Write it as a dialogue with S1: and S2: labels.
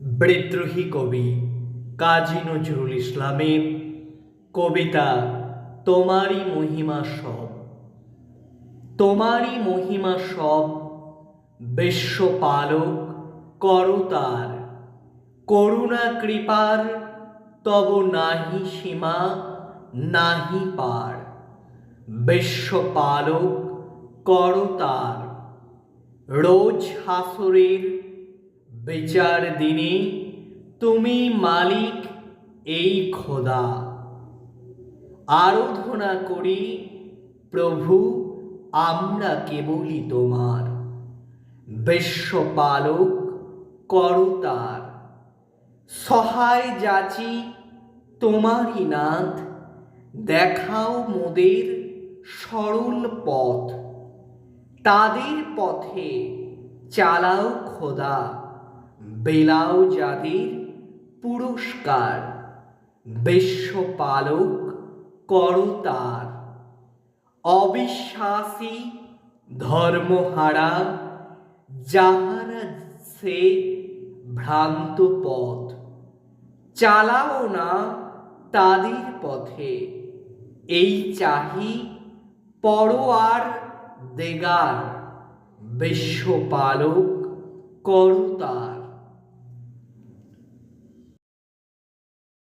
S1: বিদ্রোহী কবি কাজী নজরুল ইসলামের কবিতা তোমারই মহিমা সব। তোমারই মহিমা সব বিশ্বপালক করতার করুণা কৃপার তব নাহি সীমা, নাহি পার। বিশ্বপালক করতার রোজ হাসরের বিচার দিনে, তুমি মালিক এই খোদা। আরাধনা করি, প্রভু, আমরা কেবলই তোমার। বিশ্বপালক করতার সহায় যাচি, তোমারই নাথ। দেখাও মোদের সরল পথ। তাদের পথে চালাও খোদা। বেলাও যাদের পুরস্কার বিশ্বপালক করতার অবিশ্বাসী ধর্মহারা, যাহারা সে ভ্রান্ত পথ, চালাও না তাদের পথে। এই চাহি পরোয়ার দেগার বিশ্বপালক করতার